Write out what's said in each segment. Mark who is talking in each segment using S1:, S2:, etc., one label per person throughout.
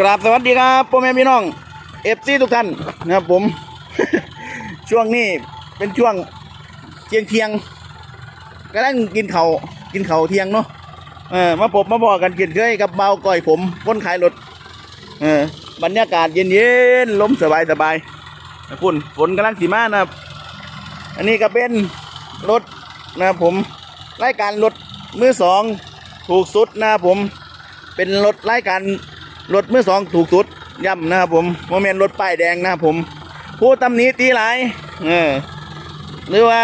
S1: กราบสวัสดีครับพ่อแม่พี่น้องเอฟซีทุกท่านนะครับผม ช่วงนี้เป็นช่วงเที่ยงเที่ยงกำลังกินเขาวกินเข่าเที่ยงเนาะเออมาพบมาบอกกันเกินเคยกับเบาก่อยผมคนขายรถเออบรรยากาศเย็นๆลมสบายสบายๆฝุ่นฝนกำลังสีมานะครับ อันนี้ก็เป็นรถนะครับผมรายการรถมือสองถูกสุดนะครับผมเป็นรถรายการ รถมือสองถูกสุดย่ำนะครับผมโมเมนต์รถป้ายแดงนะครับผมผู้ตำหนิตีหลายเออหรือว่า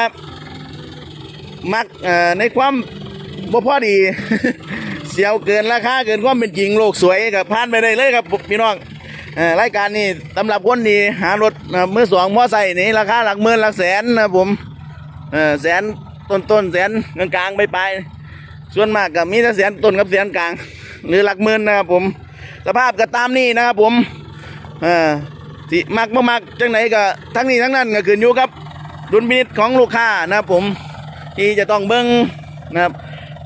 S1: มักเอ่อในความบ่พอดี เสียวเกินราคาเกินความเป็นจริงโลกสวยกับผ่านไปได้เลยครับพี่น้องเออรายการนี้สำหรับคนดีหารถมือสองมอไซค์นี่ราคาหลักหมื่นหลักแสนนะครับผมเออแสนต้นต้นแสนกลางๆไปไปส่วนมากก็มีแต่แสนต้นกับแสนกลาง หรือหลักหมื่นนะครับผม สภาพก็ตามนี้นะครับผมเออที่มักบ่มักจังไหนก็ทั้งนี้ทั้งนั้นก็ขึ้นอยู่กับดุลพินิจของลูกค้านะครับผมที่จะต้องเบิ้งนะครับ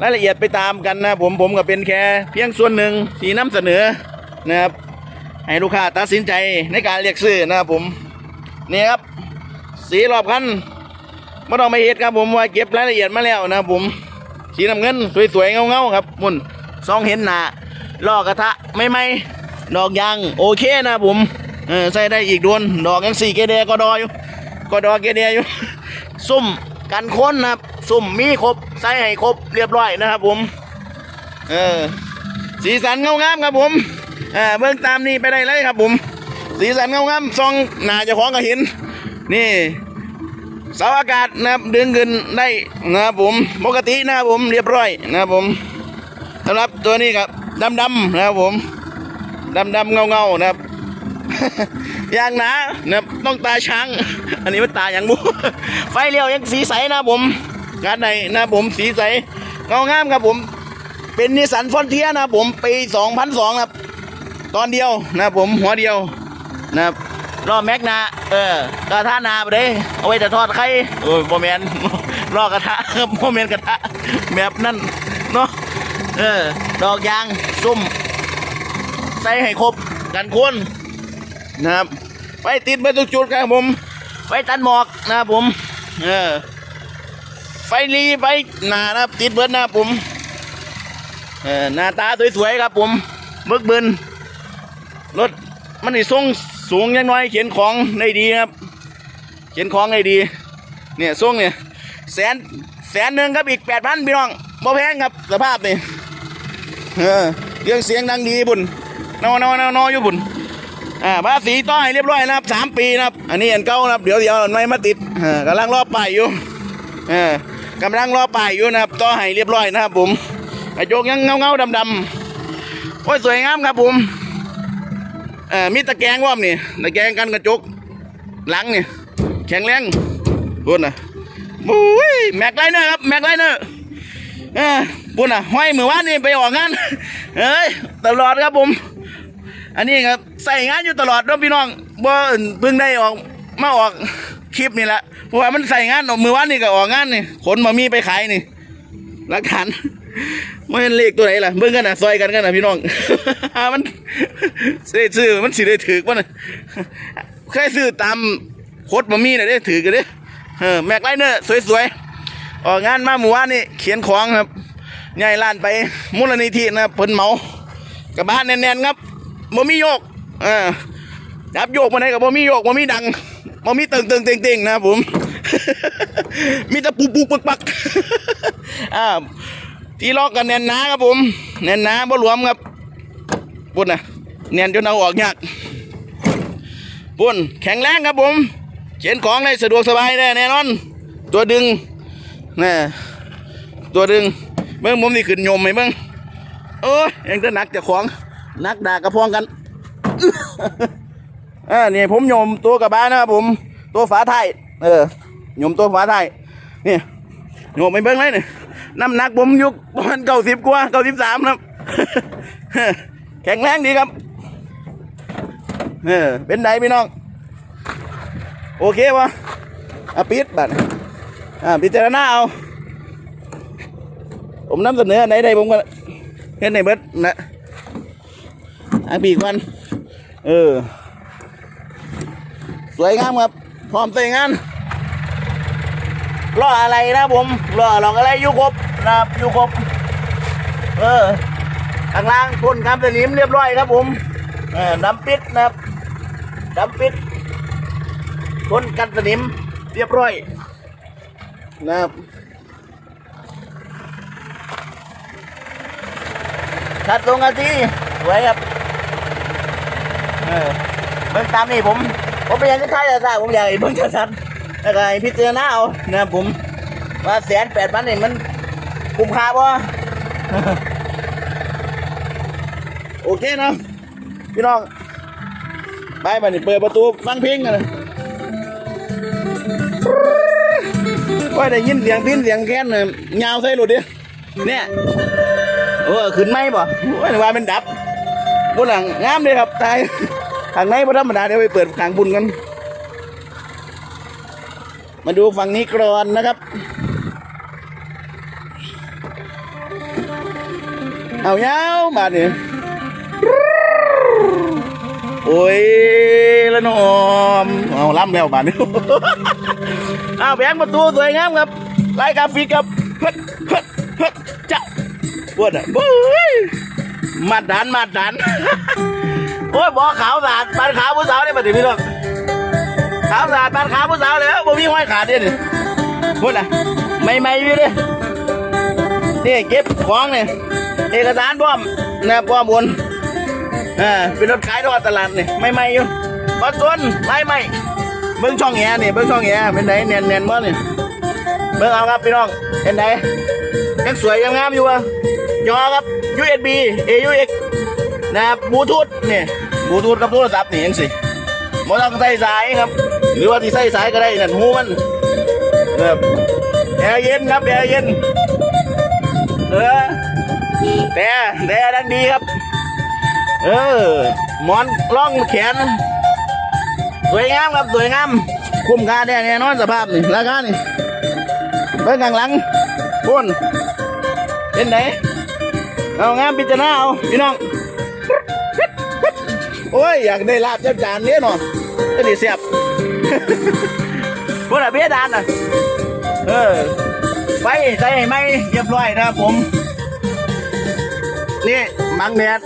S1: รายละเอียดไปตามกันนะครับผมผมก็เป็นแค่เพียงส่วนหนึ่งที่นำเสนอนะครับให้ลูกค้าตัดสินใจในการเรียกซื้อนะครับผมนี่ครับสีรอบคันไม่ต้องไปเฮ็ดครับผมว่าเก็บรายละเอียดมาแล้วนะครับผมสีน้ำเงินสวยๆเงาๆครับมุนซองเห็นหนา ลอกกระทะไม่ไหมดอกยางโอเคนะผมเออใส่ได้อีกดวนดอกยังสี่เกเดก็ดออยู่ก็ดอเกเดอยู่ซุ่มกันค้นนะครับซุ่มมีครบใส่ให้ครบเรียบร้อยนะครับผมเออสีสันเงางามครับผมเออเบื้องตามนี้ไปได้เลยครับผม สีสันเงางามซองหนาจะของก็เห็นนี่เสาอากาศนะครับดึงขึ้นได้นะครับผมปกตินะครับผมเรียบร้อยนะครับผมสำหรับตัวนี้ครับ ดำๆนะครับผมดำๆเงาๆนะครับยางหนานะครับต้องตาช้าง อันนี้มันตาอย่างบุไฟเลี้ยวยังสีใสนะครับผมงานไหนนะครับผมสีใสเงางามครับผม เป็นนิสันฟอนเทียนะครับผมปี2002ครับ ตอนเดียวนะครับผมหัวเดียวนะครับรอแม็กนาเออกระทะนาไปเลยเอาไว้แต่ทอดไข่โอ้ยโมเมนรอกระทะครับโมเมนกระทะแบบนั้นเนาะ เออ ดอกยางซุ่ม ใส่ให้ครบกันโคนนะครับไฟติดไปทุกจุดครับผมไฟตันหมอกนะครับผม เออ ไฟรีไฟหนานะครับ ติดเบิดนะครับผม เออ หน้าตาสวยๆครับผมบึกบึนรถมันนี่ส่งสูงยังน้อย เขียนของได้ดีครับ เขียนของได้ดี เนี่ยส่งเนี่ยแสนแสนหนึ่งครับอีกแปดพันพี่น้องบ่แพงครับสภาพนี่ เออเรื่องเสียงดังดีบุญนอนอนอนอยู่บุญอ่าภาษีต้อให้เรียบร้อยนะครับสามปีนะครับ อันนี้อันเก่านะครับเดี๋ยวเดี๋ยวอันใหม่มาติดเออกำลังรอป้ายอยู่เออกำลังรอป้ายอยู่นะครับต้อให้เรียบร้อยนะครับผมกระจกยังเงาเงาดำดำโอ้ยสวยงามครับผมเอ่อมีตะแกรงว่อมนี่ตะแกรงกันกระจกหลังนี่แข็งแรงพุ่นน่ะบุ้ยแม็กไลเนอร์ครับแม็กไลเนอร์ เออพุ่นน่ะห้อยมือว่านนี่ไปออกงานเอ้ยตลอดครับผม อันนี้ครับใส่งานอยู่ตลอดน้องพี่น้องบ่เพิ่งได้ออกมาออกคลิปนี่แหละเพราะว่ามันใส่งานออกมือว่านนี่ก็ออกงานนี่ขนมามีไปขายนี่หลักฐานไม่เห็นเลขตัวไหนล่ะเบิ่งกันนะซอยกันกันนะพี่น้องมันสิได้ซื้อมันสิได้ถือป่ะนะเคยซื้อตามโคตรบะมี่น่ะได้ถือกันเด้เออแม็กไลเนอร์สวยๆออกงานมาหมู่บ้านนี่เขียนของครับ ใหญ่ล้านไปมูลนิธินะเพิ่นเมากระบะแน่นๆครับบ่มีโยกเออจับโยกมาไหนกับบ่มีโยกบ่มีดังบ่มีตึงตึงเต็งเต็งๆนะครับผม มีแต่ปุกปุกปักปักอ่าที่ล็อกกันแน่นหนาครับผม แน่นหนาบ่หลวมครับปุ่นนะแน่นจนเอาออกยากปุ่นแข็งแรงครับผมเขียนของได้สะดวกสบายได้แน่นอน ตัวดึงนี่ตัวดึง เบิ้งผมนี่ขึ้นโยมไหมเบิ้งโอ้ยยังจะหนักจะของหนักด่ากระพองกันอ่านี่ผมโยมตัวกระบะนะครับผม ตัวฝาไทยเออโยมตัวฝาไทยนี่โยมไปเบิ้งเลยนี่น้ำหนักผมอยุกประมาณเก้าสิบกว่าเก้าสิบสามครับแข็งแรงดีครับเออเป็นไงพี่น้อง โอเควะอะปิดบัตรอ่าพิจารณาเอา ผมนำเสนออันไหนได้ผมก็เห็นในเบิดนะอังปีกมันเออ สวยงามครับพร้อมใส่งานล้ออะไรนะผมล้อหลอกอะไรยุครบนะครับยุครบเออข้างล่างพ่นคำสนิมเรียบร้อยครับผมเออดำปิดนะครับดำปิดพ่นกันสนิมเรียบร้อยนะครับ ชัดตรงกันทีสวยครับ เออเบิ่งตามนี่ผม ผมพยายามจะถ่ายแต่ผมอยากให้เบิ่งชัดๆแล้วก็ให้พิจารณาเอานะผม ว่าแสนแปดพันนี่มันคุ้มค่าป่ะโอเคนะพี่น้องไปบัดนี้เปิดประตูฟังเพลงกันเลยว่าได้ยินเสียงพินเสียงแค้นเนี่ยยาวใส่รถดิเนี่ย โอ้ขึ้นไหมบ่โอ้ยว่าเป็นดับบนหลังงามเลยครับตายทางในพระธรรมดาเดี๋ยวไปเปิดทางบุญกัน มาดูฝั่งนี้ก่อนนะครับ เอายาบาดนี่ยโอ้ยละนอมเอาล้ำแล้วบาดนี้เอาแบงประตูสวยงามครับไล่กราฟิกครับเฮ็ดเฮ็ดเฮ็ดจะ วดอะบุ้ยมาดันมาดัน โอ้ยบอขาวสะอาดปานขาวผู้สาวได้ปะดิพี่น้องขาวสะอาดปานขาวผู้สาวเลยบ่มีห้อยขาดเด้นี่พูดอะไม่ไม่อยู่เด้นี่เก็บของเนี่ยเอกสารพร้อมนะพร้อมบนอ่าเป็นรถขายทอดตลาดเนี่ยไม่ไม่อยู่บอสวนไม่ไม่เบิ้งช่องแอร์นี่ยเบิ้งช่องแอร์เป็นไหนเนียนเนียนบ่นี่เบิ้งเอาครับพี่น้องเห็นไหน ยังสวยยังงามอยู่อะจอครับ USB AUX นะครับบลูทูธนี่ยบลูทูธกับโทรศัพท์นี่ยังสิบ่ต้องใส่สายครับ หรือว่าที่ใส่สายก็ได้นั่นหูมันครับแอร์เย็นครับแอร์เย็นเออแต่แต่ดังดีครับ เออหมอนร่องแขนสวยงามครับสวยงามคุ้มค่าแน่แน่นอนสภาพนี่ราคานี่เบิ่งข้างหลัง พุ่นเป็นไหนเอางามพิจารณาเอาพี่น้องโอ้ยอยากได้ลาบเจ้าจานเนี้ยหนอจะดีเสียบพุ่นอะเบี้ยดานอะเออไฟใส่ไหมเรียบร้อยนะครับผม นี่มังแดด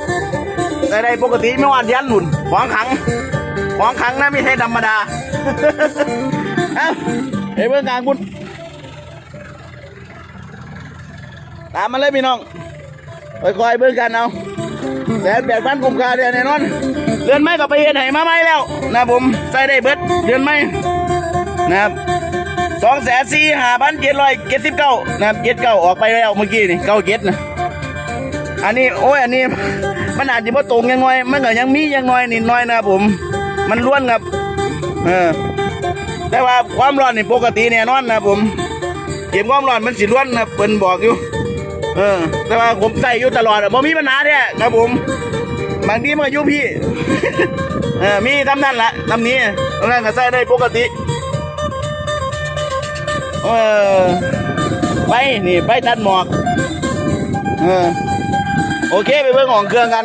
S1: ได้ได้ปกติไม่ว่ายันหนุนของขังของขังนะไม่ใช่ธรรมดาเอ้าเฮ้ยเพื่อนกลางคุณ ตามมาเลยพี่น้องคอยๆเบิ่งกันเอาแสนแปดพันกุมคาเดือนแน่นอน เดือนไม่ก็ไปเฮ็ดให้มาไม่แล้ว นะผมใส่ได้เบิดเดือนไม่นะครับสองแสนสี่ห้าพันเจ็ดร้อยเจ็ดสิบเก้านะครับเจ็ดเก้าออกไปแล้วเมื่อกี้นี่เก้าเจ็ดนะอันนี้โอ้ยอันนี้มันอาจจะบ่ตรงยังน้อยมันก็ยังมียังน้อยนิดน้อยนะผม มันล้วนครับเออแต่ว่าความร้อนนี่ปกติแน่นอนนะผมเก็บความร้อนมันสิล้วนนะเปิ้นบอกอยู่ เออ แต่ว่าผมใส่อยู่ตลอดอะบ่มีปัญหาเนี่ยครับผม บางทีมันก็อยู่พี่ เออมีทำนั่นละทำนี้ตรงนั้นก็ใส่ได้ปกติ เออ ไป นี่ ไปตัดหมอก เออ โอเค ไปเบิ่งของเครื่องกัน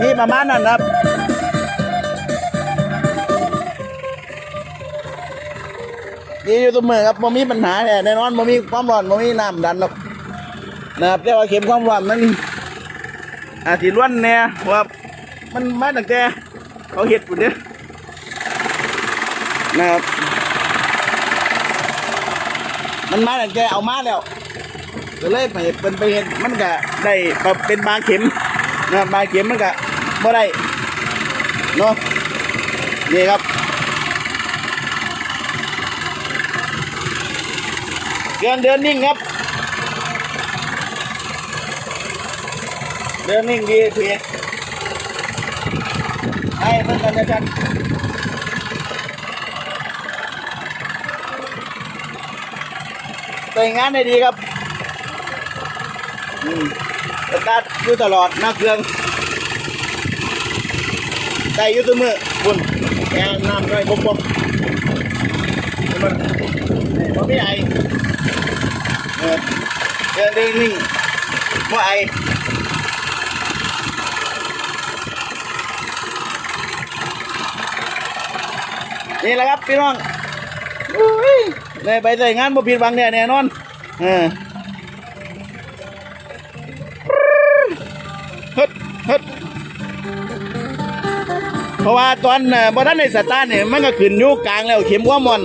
S1: นี่ประมาณนั้นครับดีอยู่เสมอครับบ่มีปัญหาแน่แน่นอนบ่มีความร้อนบ่มีน้ำดันหรอก นะครับแต่ว่าเข็มความร้อนมันอาจสิล้วนแน่ว่ามันมาตั้งแต่เขาเห็ดปุ่นเด้อนะครับมันมาแต่แกเอามาแล้วก็เลยไปเป็นไปเห็นมันก็ได้แบบเป็นบางเข็มนะบางเข็มมันก็บ่ได้เนาะนี่ครับเครื่อเดินนิ่งครับ เดินนิ่งดีเพียให้เพื่อนกันนะจันแต่งงานได้ดีครับอืมสตาร์ทอยู่ตลอดหน้าเครื่องใส่อยู่ตัวมือคุณแกน้ำด้วยบกบกมันมันไม่ไอเออเดินนิ่งว่ไอ นี่แหละครับพี่น้องอุ้ยได้ไปใส่งานบ่ผิดหวังเนี่ยแน่นอนเออฮึดฮึดเพราะว่าตอนเอ่อบ่ทันในสตาร์ทเนี่ยมันก็ขึ้นอยู่กลางแล้วเข็มว่ามัน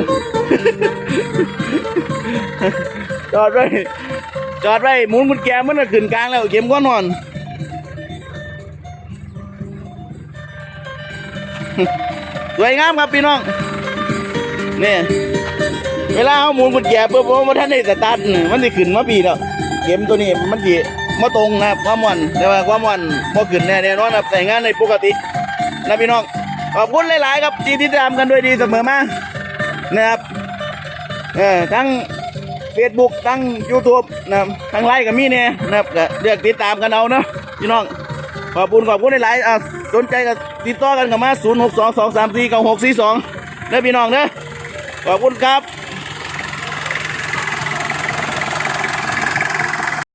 S1: จอดไว้จอดไว้หมุนกุญแจมันก็ขึ้นกลางแล้วเข็มก้อนนอน สวยงามครับพี่น้องนี่เวลาเอาหมุนกุญแจปุ๊บว่าท่านได้สตาร์ทมันจะขึ้นมาปีแล้วเข็มตัวนี้มันจะมาตรงนะครับความมันแต่ว่าความมันพอขึ้นแน่แน่นอนครับใส่งานในปกตินะพี่น้องขอบคุณหลาย ๆ ครับที่ติดตามกันด้วยดีเสมอมานะครับเออทั้ง Facebook ทั้ง YouTube นะทั้งไลน์กับมีเนี่ยนะครับก็เลือกติดตามกันเอาเนาะพี่น้องขอบคุณขอบคุณหลายๆสนใจกับ ติดต่อกันกับมา 0 6 2 2 3 4 9 6 4 2เด้อพี่น้องเด้อขอบคุณครับ